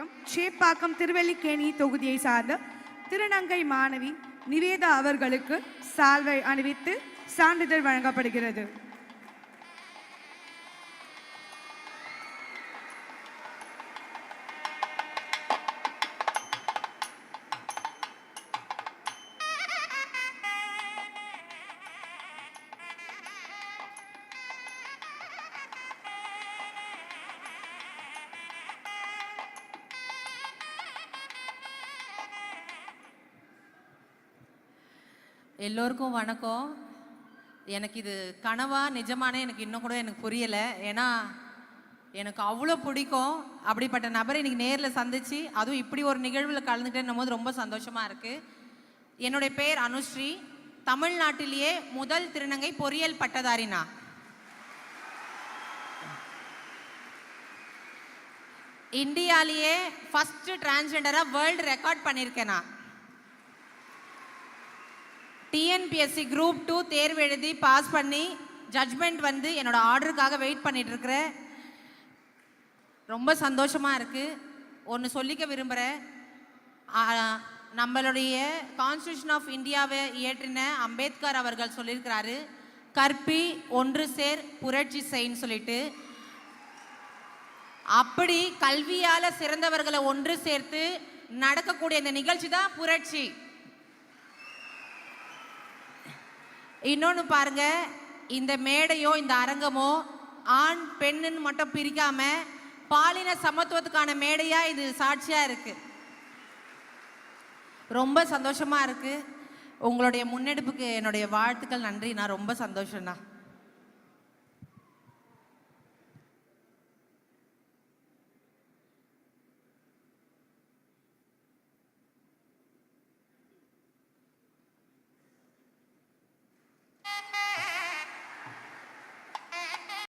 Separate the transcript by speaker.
Speaker 1: வணக்கம். சேப்பாக்கம் திருவல்லிக்கேணி தொகுதியை சார்ந்த திருநங்கை மாணவி நிவேதா அவர்களுக்கு சால்வை அணிவித்து சான்றிதழ் வழங்கப்படுகிறது.
Speaker 2: எல்லோருக்கும் வணக்கம். எனக்கு இது கனவா நிஜமானே எனக்கு இன்னும் கூட எனக்கு புரியலை. ஏன்னா எனக்கு அவ்வளோ பிடிக்கும். அப்படிப்பட்ட நபரை இன்னைக்கு நேரில் சந்திச்சு அதுவும் இப்படி ஒரு நிகழ்வில் கலந்துக்கிட்டேன்னும் போது ரொம்ப சந்தோஷமாக இருக்குது என்னுடைய பேர் அனுஸ்ரீ. தமிழ்நாட்டிலேயே முதல் திருநங்கை பொறியியல் பட்டதாரினா. இந்தியாலேயே ஃபஸ்ட்டு டிரான்ஸ்ஜெண்டராக வேர்ல்டு ரெக்கார்ட் பண்ணியிருக்கேன். நான் டிஎன்பிஎஸ்சி குரூப் டூ தேர்வு எழுதி பாஸ் பண்ணி ஜட்ஜ்மெண்ட் வந்து என்னோடய ஆர்டருக்காக வெயிட் பண்ணிகிட்ருக்கிறேன் ரொம்ப சந்தோஷமாக இருக்குது ஒன்று சொல்லிக்க விரும்புகிறேன் நம்மளுடைய கான்ஸ்டியூஷன் ஆஃப் இந்தியாவை இயற்றின அம்பேத்கர் அவர்கள் சொல்லியிருக்கிறாரு கற்பி ஒன்று சேர் புரட்சி செய்ன்னு சொல்லிட்டு. அப்படி கல்வியால் சிறந்தவர்களை ஒன்று சேர்த்து நடக்கக்கூடிய இந்த நிகழ்ச்சி தான் புரட்சி. இன்னொன்று பாருங்க இந்த மேடையோ இந்த அரங்கமோ ஆண் பெண்ணுன்னு மட்டும் பிரிக்காம பாலின சமத்துவத்துக்கான மேடையா இது சாட்சியா இருக்கு. ரொம்ப சந்தோஷமா இருக்கு. உங்களுடைய முன்னெடுப்புக்கு என்னுடைய வாழ்த்துக்கள் நன்றி. நான் ரொம்ப சந்தோஷம்ண்ணா.